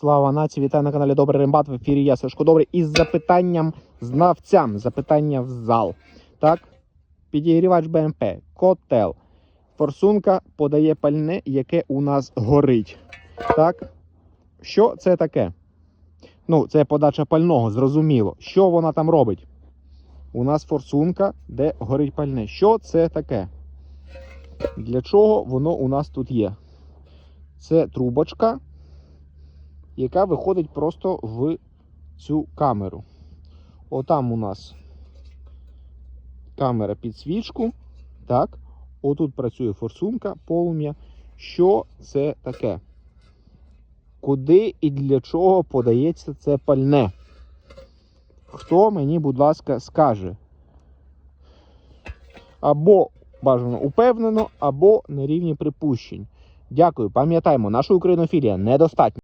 Слава нації, вітаю на каналі Добрий Рембат. В ефірі я Сашко Добрий із запитанням знавцям. Запитання в зал. Так, підігрівач БМП, котел. Форсунка подає пальне, яке у нас горить. Так, що це таке? Ну, це подача пального, зрозуміло. Що вона там робить? У нас форсунка, де горить пальне. Що це таке? Для чого воно у нас тут є? Це трубочка, яка виходить просто в цю камеру. Отам у нас камера під свічку. Так. Отут працює форсунка, полум'я. Що це таке? Куди і для чого подається це пальне? Хто мені, будь ласка, скаже? Або бажано упевнено, або на рівні припущень. Дякую. Пам'ятаємо, наша українофілія недостатня.